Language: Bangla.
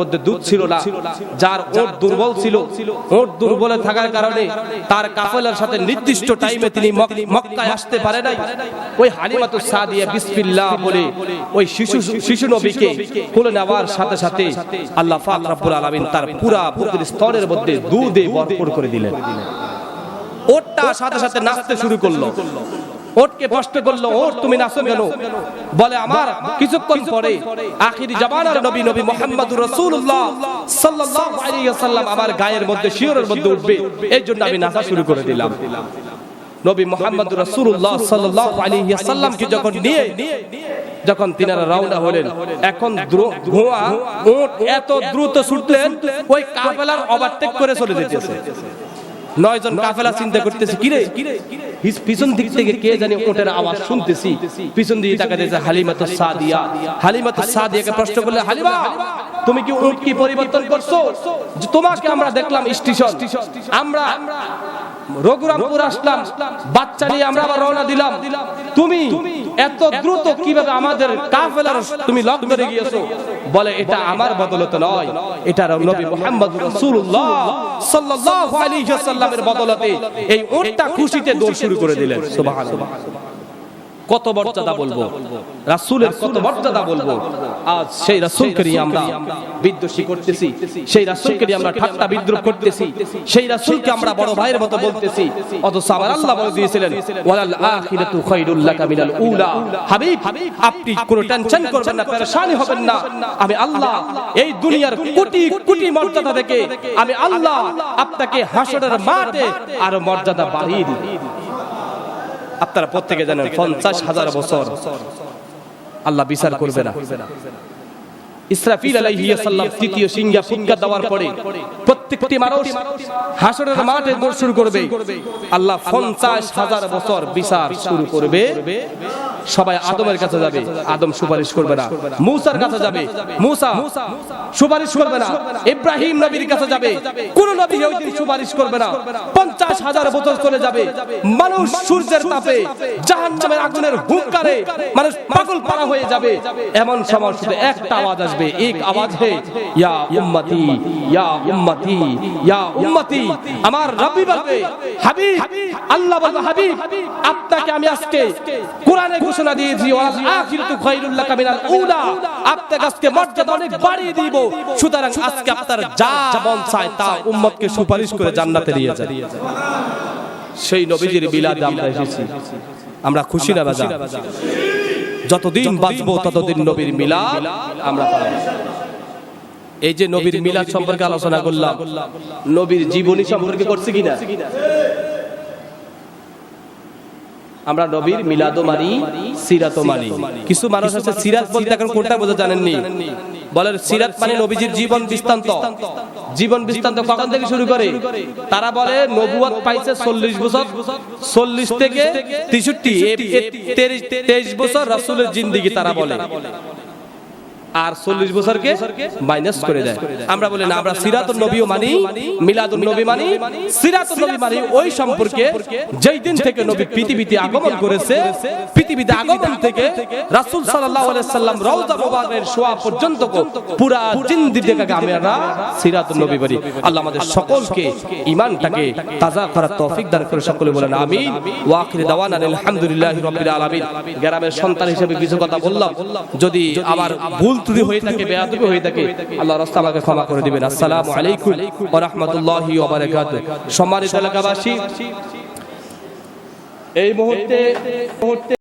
মধ্যে দুধ ছিল না। যার ওট দুর্বল ছিল। ওট দুর্বলে থাকার কারণে তার কাফেলার সাথে নির্দিষ্ট টাইমে তিনি মক্কায় আসতে পারে নাই। ওই হালিমাতু সাদিয়া বিসমিল্লাহ বলে ওই শিশু শিশু নবীকে কোলে নেওয়ার সাথে সাথে আল্লাহ পাক রব্বুল আলামিন তার পুরা পুকুর স্তরের মধ্যে দুধে ভরপুর করে দিলেন। ওটটা সাথে সাথে নাচতে শুরু করল। ওটকে প্রশ্ন করল ওট তুমি নাচো কেন বলে আমার কিছুক্ষণ পরে আখিরি জামানার নবী নবী মোহাম্মদুর রাসূলুল্লাহ সাল্লাল্লাহু আলাইহি ওয়াসাল্লাম আমার গায়ের মধ্যে শিয়রের মধ্যে উঠবে। এই জন্য আমি নাচা শুরু করে দিলাম। নবী মোহাম্মদুর রাসূলুল্লাহ সাল্লাল্লাহু আলাইহি ওয়াসাল্লামকে যখন নিয়ে যখন তিনারা রওনা হলেন এখন ধোঁয়া উট এত দ্রুত ছুটলেন ওই কাফেলার ওভারটেক করে চলে যেতেছে। নয় জন কাফেলা চিন্তা করতেছে কিরে পিছন দিক থেকে কে জানি ওটের আওয়াজ শুনতেছি। পিছন দিকে তাকা দিয়েছে হালিমাতু সাদিয়া। হালিমাতু সাদিয়াকে প্রশ্ন করলে হালিমা তুমি কি উট কি পরিবর্তন করছ? তোমাকে আমরা দেখলাম স্টেশন। আমরা রঘুরামপুর আসলাম, বাচ্চা নিয়ে আমরা আবার রওনা দিলাম। তুমি এত দ্রুত কীভাবে আমাদের কাফেলার তুমি লক ধরে গিয়েছো? বলে, এটা আমার বদলত নয় এটা নবী মুহাম্মদ রাসূলুল্লাহ সাল্লাল্লাহু আলাইহি ওয়াসাল্লামের বদলতে এই উটটা খুশিতে দৌড় শুরু করে দিলেন। সুবহানাল্লাহ। কত মর্যাদা বলব? রাসূলের কত মর্যাদা বলব? আজ সেই রাসূলকে নিয়ে আমরা বিদ্বেষী করতেছি। সেই রাসূলকে নিয়ে আমরা ঠাট্টা বিদ্রুপ করতেছি। সেই রাসূলকে আমরা বড় ভাইয়ের মতো বলতেছি। অথচ আমার আল্লাহ বলে দিয়েছিলেন ওয়ালাল আখিরাতু খায়রুল লাকা মিনাল উলা। হাবিব আপনি কোনো টেনশন করবেন না পেরেশানি হবেন না। আমি আল্লাহ এই দুনিয়ার কোটি কোটি মর্যাদা থেকে আমি আল্লাহ আপনাকে হাসরের মাঠে আরও মর্যাদা বাড়িয়ে দিই। আপনারা প্রত্যেকে জানেন পঞ্চাশ হাজার বছর আল্লাহ বিচার করবে না। ইসরাফিল আলাইহিয়াসাল্লাম তৃতীয় সিংহা ফুৎকার দেওয়ার পরে প্রত্যেকটি মানুষ হাসরের মাঠে দৌড় শুরু করবে। আল্লাহ পঞ্চাশ হাজার বছর বিচার শুরু করবে। সবাই আদমের কাছে যাবে। আদম সুপারিশ করবে না। মূসার কাছে যাবে। মূসা সুপারিশ করবে না। ইব্রাহিম নবীর কাছে যাবে। কোন নবী ওই দিন সুপারিশ করবে না। পঞ্চাশ হাজার বছর চলে যাবে। মানুষ সূর্যের তাপে জাহান্নামের আগুনের হুঙ্কারে মানুষ পাগল পারা হয়ে যাবে। এমন সময় শুধু একটা আওয়াজ আসবে। এক আওয়াজ হে ইয়া উম্মতি ইয়া উম্মতি ইয়া উম্মতি আমার রব্বি বলবে হাবিব আল্লাহ বলবে হাবিব আপনাকে আমি আজকে কোরআনে ঘোষণা দিয়েছি, ওয়াল আখিরাতু খায়রুল লাকা মিনাল উলা। আপনাকে আজকে মর্যাদা অনেক বাড়িয়ে দিব। সুতরাং আজকে আপনার যা মন চায় তা উম্মতকে সুপারিশ করে জান্নাতে নিয়ে যায় সেই নবীজির বিলাদে আমরা এসেছি। আমরা খুশি না বাজা যতদিন বাঁচবো, ততদিন নবীর মিলাদ আমরা পালন এই যে নবীর মিলাদ সম্পর্কে আলোচনা করলাম, নবীর জীবনী সম্পর্কে করছি কিনা? আমরা নবীর মিলাদ মানি সিরাতও মানি কিছু মানুষ আছে সিরাত বলতে এখন কোনটা বোঝা জানেননি? বলেন, সিরাত মানে নবীজির জীবন বৃত্তান্ত। জীবন বৃত্তান্ত কখন থেকে শুরু করে? তারা বলে নবুয়াত পাইছে চল্লিশ বছর। চল্লিশ থেকে তেষট্টি তেইশ বছর রাসূলের জিন্দিগি তারা বলে। আর চল্লিশ বছরকে মাইনাস করে দেয়। আমরা বলি, না, আমরা সিরাতুল নবীও মানি মিলাদুল নবী মানি। সিরাতুল নবী মানি ওই সম্পর্কে যেই দিন থেকে নবী পৃথিবীতে আগমন করেছে, পৃথিবীতে আগমন থেকে রাসূল সাল্লাল্লাহু আলাইহি সাল্লাম রওজা মুবারকের শোয়া পর্যন্ত পুরা জিন্দিগিটাকে আমরা সিরাতুল নবী বলি আল্লাহ আমাদের সকলকে ঈমানটাকে তাজা করার তৌফিক দান করে সকলে বলেন, আমিন। ওয়া আখির দাওয়ানা আলহামদুলিল্লাহি রাব্বিল আলামিন। গ্রামের সন্তান হিসেবে কিছু কথা বললাম। যদি আবার ভুল ত্রুটি হয়ে থাকে, বেয়াদবি হয়ে থাকে, আল্লাহ রাস্তা আমাকে ক্ষমা করে দিবেন। আসসালামু আলাইকুম ওয়া রাহমাতুল্লাহি ওয়া বারাকাতুহু। সম্মানিত এলাকাবাসী, এই মুহূর্তে মুহূর্তে